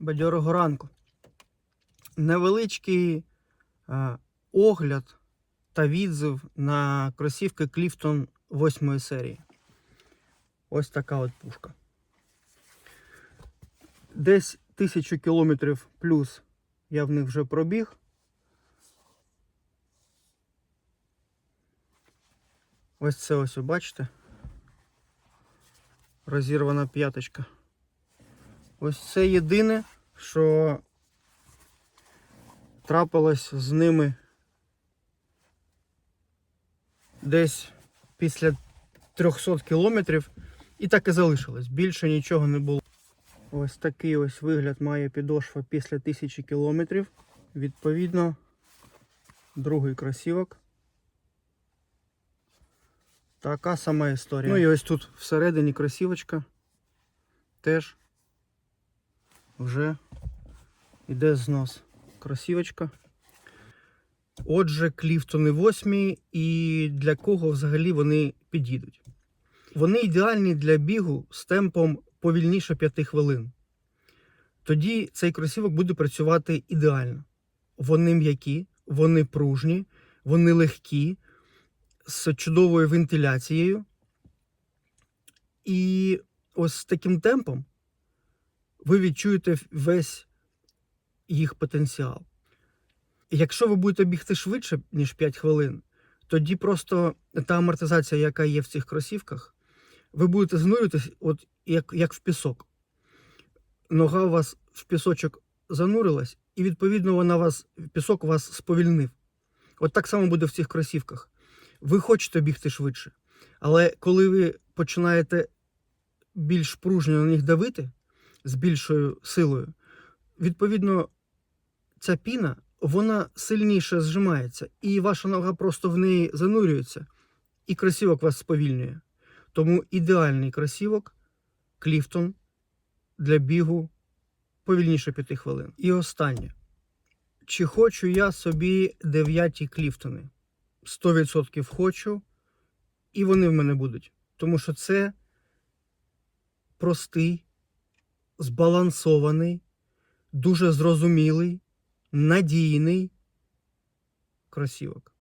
бадьорого ранку. Невеличкий е, огляд та відзив на кросівки Clifton 8 серії. Ось така от пушка. Десь тисячу кілометрів плюс я в них вже пробіг. Ось це ось, бачите? Розірвана п'яточка. Ось це єдине, що трапилось з ними десь після 300 кілометрів і так і залишилось. Більше нічого не було. Ось такий ось вигляд має підошва після 1000 кілометрів. Відповідно, другий кросівок. Така сама історія. Ну і ось тут всередині кросівочка теж вже йде знос. Кросівочка. Отже, кліфтони 8 і для кого взагалі вони підійдуть. Вони ідеальні для бігу з темпом повільніше 5 хвилин. Тоді цей кросівок буде працювати ідеально. Вони м'які, вони пружні, вони легкі, з чудовою вентиляцією. І ось з таким темпом ви відчуєте весь їх потенціал. І Якщо ви будете бігти швидше, ніж 5 хвилин, тоді просто та амортизація, яка є в цих кросівках, ви будете занурюватись, от як, як в пісок. Нога у вас в пісочок занурилась, і відповідно вона вас, пісок вас сповільнив. От так само буде в цих кросівках. Ви хочете бігти швидше, але коли ви починаєте більш пружньо на них давити з більшою силою, відповідно, ця піна вона сильніше зжимається, і ваша нога просто в неї занурюється, і кросівок вас сповільнює. Тому ідеальний кросівок Кліфтон для бігу повільніше 5 хвилин. І останнє. Чи хочу я собі дев'яті кліфтони? 100% хочу, і вони в мене будуть. Тому що це простий, збалансований, дуже зрозумілий, надійний кросівок.